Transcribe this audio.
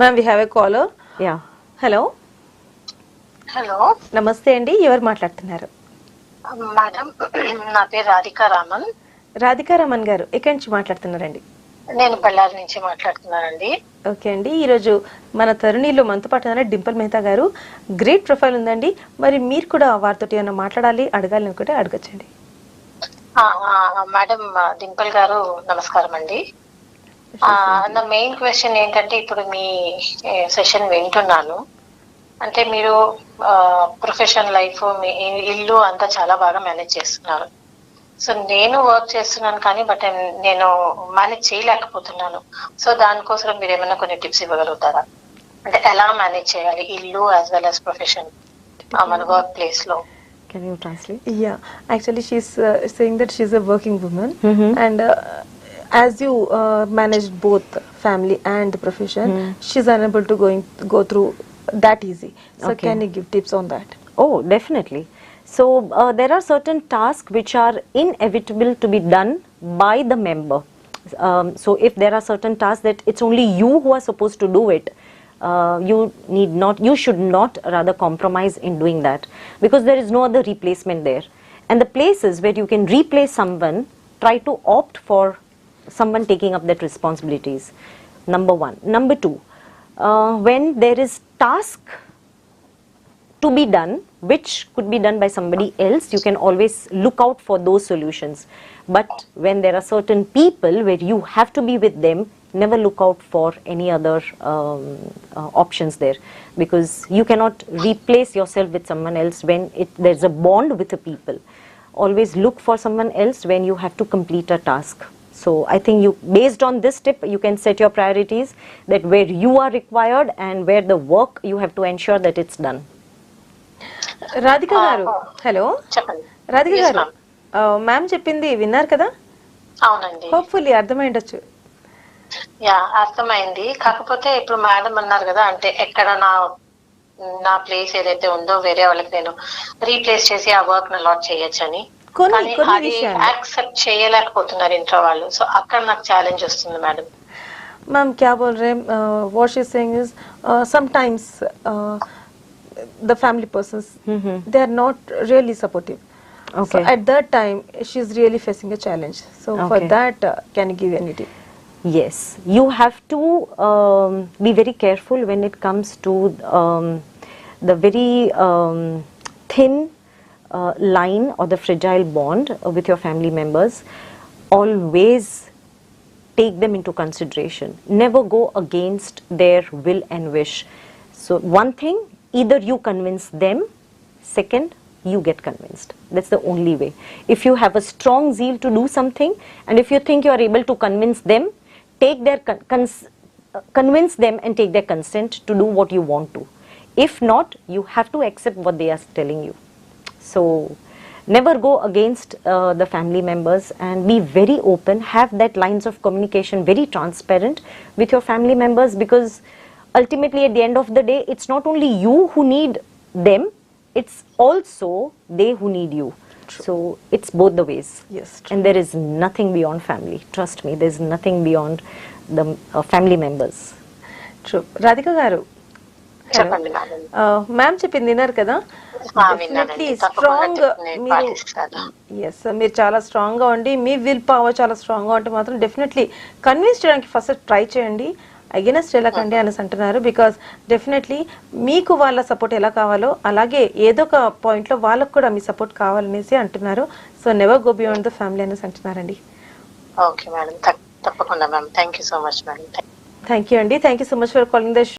Ma'am we have a caller yeah hello hello నమస్తే అండి. ఎవరు మాట్లాడుతున్నారు? మేడం నా పేరు రాధికా రామన్. రాధికా రమన్ గారు ఎక్కడి నుంచి మాట్లాడుతున్నారండి? నేను బళ్ళారి నుంచి మాట్లాడుతున్నానండి. ఓకే అండి. ఈరోజు మన తరుణిలో మనతో పాటు డింపుల్ మెహతా గారు గ్రేట్ ప్రొఫైల్ ఉందండి. మరి మీరు కూడా వారితో ఏమైనా మాట్లాడాలి అడగాలి అనుకుంటే అడగచ్చండి. మేడం డింపుల్ గారు నమస్కారం అండి నా మెయిన్ క్వశ్చన్ ఏంటంటే ఇప్పుడు మీ సెషన్ వింటున్నాను. అంటే మీరు ప్రొఫెషన్ లైఫ్ మీ ఇల్లు అంతా చాలా బాగా మేనేజ్ చేస్తున్నారు. సో నేను వర్క్ చేస్తున్నాను కానీ బట్ నేను మేనేజ్ చేయలేకపోతున్నాను. సో దానికోసం మీరు ఏమైనా కొన్ని టిప్స్ ఇవ్వగలుగుతారా? అంటే ఎలా మేనేజ్ చేయాలి? ఇల్లు యాజ్ వెల్ యాజ్ ప్రొఫెషన్ మన వర్క్ ప్లేస్లో. Can you translate Yeah, actually, she's uh, saying that she's a working woman, Mhm. and uh, as you uh, managed both family and the profession, she's unable to going go through that easy. So, Okay. can you give tips on that? Oh, definitely. So uh, there are certain tasks which are inevitable to be done by the member. Um, so if there are certain tasks that it's only you who are supposed to do it, uh, you need not, you should not rather compromise in doing that because there is no other replacement there. And the places where you can replace someone, try to opt for someone taking up that responsibilities. Number one. Number two, uh, when there is task to be done, which could be done by somebody else, you can always look out for those solutions. But when there are certain people where you have to be with them, never look out for any other um, uh, options there because you cannot replace yourself with someone else when it, there's a bond with the people. Always look for someone else when you have to complete a task. So I think you, based on this tip, you can set your priorities that where you are required and where the work you have to ensure that it's done. Radhika garu hello Radhika గారు ma'am చెప్పింది విన్నారు కదా అవునండి hopefully అర్థమై ఉండొచ్చు yeah అర్థమైంది కాకపోతే ఇప్పుడు మేడం అన్నారు కదా అంటే ఎక్కడ నా నా ప్లేస్ ఏదైతే ఉందో వేరే వాళ్ళకి నేను రీప్లేస్ చేసి ఆ వర్క్ అలాట్ చేయొచ్చని కొన్ని- కానీ కొన్ని అది విషయాలు. యాక్సెప్ట్ చేయలేకపోతున్నారు ఇంట్లో వాళ్ళు సో అక్కడ నాకు ఛాలెంజ్ వస్తుంది మేడం मैम क्या बोल रहे हैं what she saying is sometimes the family persons they are not really supportive so Okay. at that time she's really facing a challenge so for Okay. that uh, can you give any tip Yes, you have to um, be very careful when it comes to um, the very um, thin uh, line or the fragile bond with your family members. Always take them into consideration. Never go against their will and wish. So, one thing, either you convince them, second, you get convinced. That's the only way. If you have a strong zeal to do something, and if you think you are able to convince them, take their uh, convince them and take their consent to do what you want to. If not, you have to accept what they are telling you. So never go against uh, the family members and be very open, have that lines of communication very transparent with your family members because ultimately at the end of the day, it's not only you who need them, it's also they who need you. True. So it's both the ways. Yes. True. And there is nothing beyond family. Trust me, there's nothing beyond the uh, family members. True. Radhika Garu, చెప్పండి ma'am చెప్పింది విన్నారు కదా? Strong మీరు. Yes మీరు చాలా స్ట్రాంగ్గా ఉండి మీ విల్ పవర్ చాలా స్ట్రాంగ్గా ఉంటే మాత్రం డెఫినెట్లీ కన్విన్స్ చేయడానికి ఫస్ట్ ట్రై చేయండి. అగెనెస్ట్ వెళ్ళకండి అనేసి అంటున్నారు. బికాస్ డెఫినెట్లీ మీకు వాళ్ళ సపోర్ట్ ఎలా కావాలో అలాగే ఏదో ఒక పాయింట్లో వాళ్ళకు కూడా మీ సపోర్ట్ కావాలనేసి అంటున్నారు. So never go beyond the family అనేసి అంటున్నారండి. ఓకే మేడం తప్పకుండా ma'am thank you so much madam thank you అండి. Thank you so much for calling the